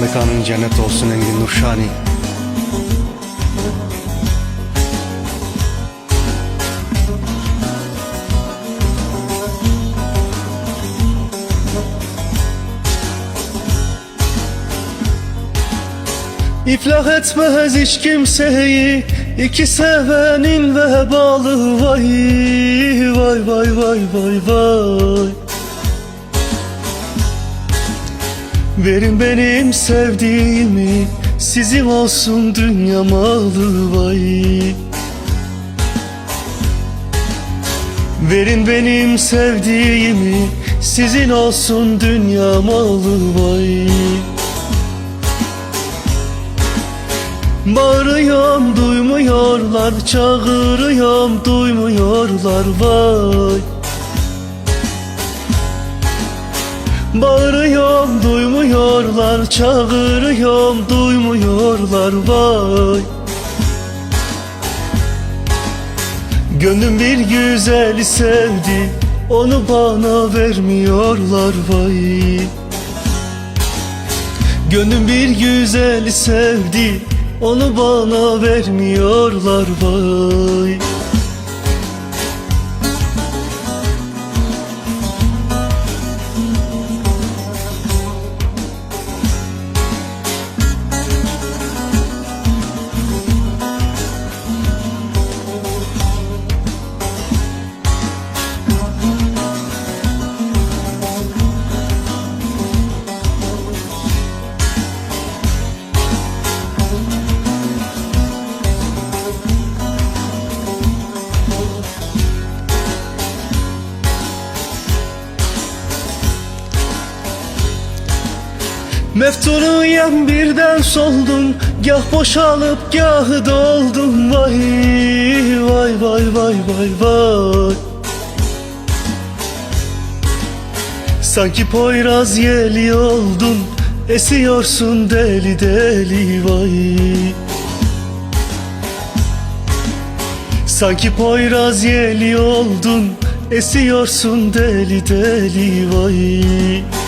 Mekanın cennet olsun Engin Nurşani. İflah etmez hiç kimseyi iki sevenin vebalı vay Vay vay vay vay vay Verin benim sevdiğimi Sizin olsun dünya malı vay. Verin benim sevdiğimi Sizin olsun dünya malı vay. Bağırıyorum duymuyorlar Çağırıyorum duymuyorlar vay Bağırıyorum duymuyorlar Çağırıyorum duymuyorlar vay. Gönlüm bir güzeli sevdi Onu bana vermiyorlar vay. Gönlüm bir güzeli sevdi Onu bana vermiyorlar vay Meftunuyem birden soldum Gah boşalıp gah doldum Vay vay vay vay vay vay. Sanki Poyraz yeli oldun Esiyorsun deli deli vay. Sanki Poyraz yeli oldun Esiyorsun deli deli vay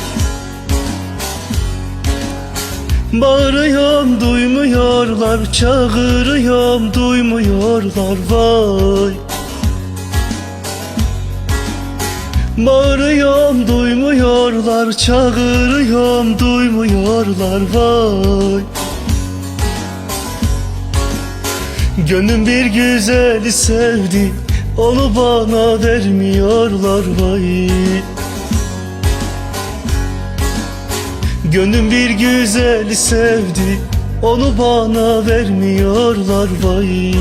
Bağırıyorum duymuyorlar Çağırıyorum duymuyorlar vay. Bağırıyorum duymuyorlar Çağırıyorum duymuyorlar vay. Gönlüm bir güzeli sevdi Onu bana vermiyorlar vay Gönlüm bir güzeli sevdi Onu bana vermiyorlar vay